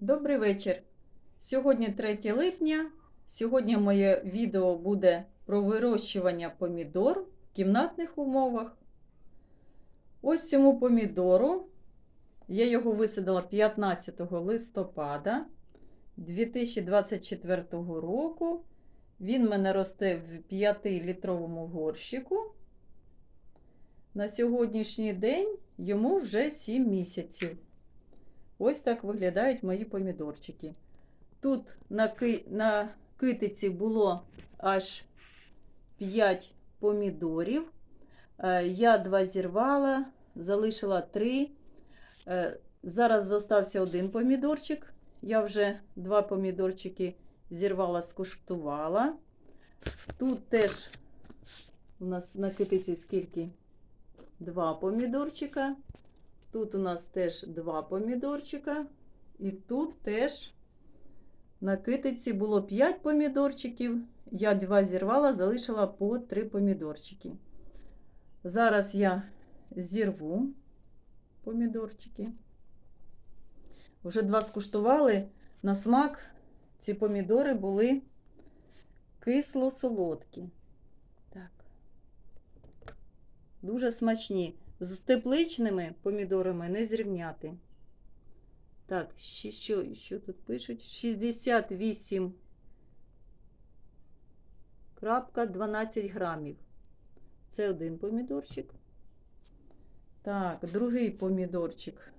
Добрий вечір. Сьогодні 3 липня. Сьогодні моє відео буде про вирощування помідор в кімнатних умовах. Ось цьому помідору. Я його висадила 15 листопада 2024 року. Він мене росте в 5-літровому горщику. На сьогоднішній день йому вже 7 місяців. Ось так виглядають мої помідорчики. Тут на, ки... на китиці було аж 5 помідорів. Е, Я два зірвала, залишила 3. Зараз зостався один помідорчик. Я вже два помідорчики зірвала, скуштувала. Тут теж у нас на китиці скільки? Два помідорчика. Тут у нас теж два помідорчика. І тут теж на китиці було 5 помідорчиків. Я два зірвала, залишила по 3 помідорчики. Зараз я зірву помідорчики. Вже два скуштували. На смак ці помідори були кисло-солодкі. Так. Дуже смачні. З тепличними помідорами не зрівняти. Так, що, що тут пишуть? 68 крапка 12 грамів. Це один помідорчик. Так, другий помідорчик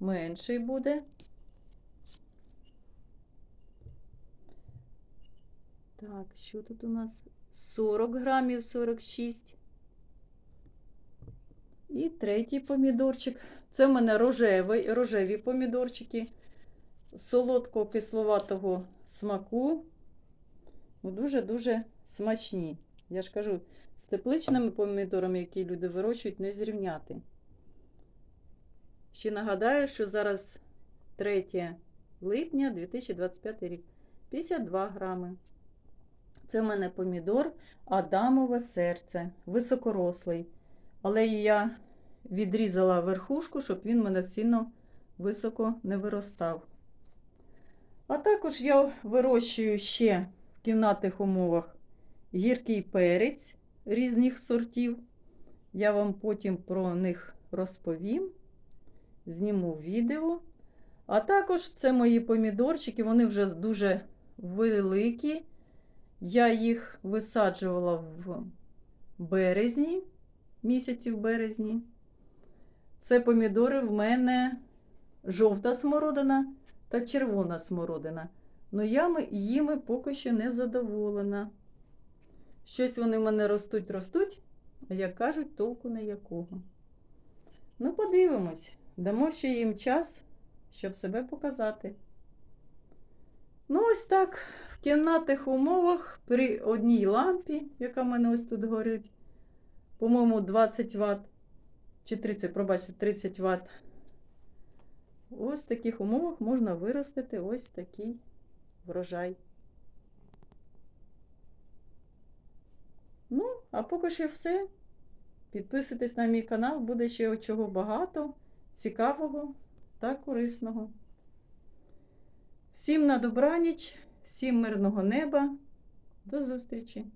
менший буде. Так, що тут у нас? 40 грамів, 46. І третій помідорчик. Це в мене рожевий, рожеві помідорчики солодко-кисловатого смаку. Ну, Дуже-дуже смачні. Я ж кажу, з тепличними помідорами, які люди вирощують, не зрівняти. Ще нагадаю, що зараз 3 липня 2025 рік. 52 грами. Це в мене помідор Адамове серце, високорослий. Але я відрізала верхушку, щоб він мене сильно високо не виростав. А також я вирощую ще в кімнатних умовах гіркий перець різних сортів. Я вам потім про них розповім, зніму відео. А також це мої помідорчики, вони вже дуже великі. Я їх висаджувала в березні, місяці в березні. Це помідори в мене жовта смородина та червона смородина. Но я їми поки що не задоволена. Щось вони в мене ростуть, ростуть, а як кажуть, толку ніякого. Ну, подивимось, дамо ще їм час, щоб себе показати. Ну, ось так, в кімнатних умовах при одній лампі, яка в мене ось тут горить, по-моєму, 20 Вт чи 30, пробачте, 30 Вт. Ось в таких умовах можна виростити ось такий врожай. Ну, а поки що все. Підписуйтесь на мій канал, буде ще чого багато, цікавого та корисного. Всім на добраніч, всім мирного неба. До зустрічі!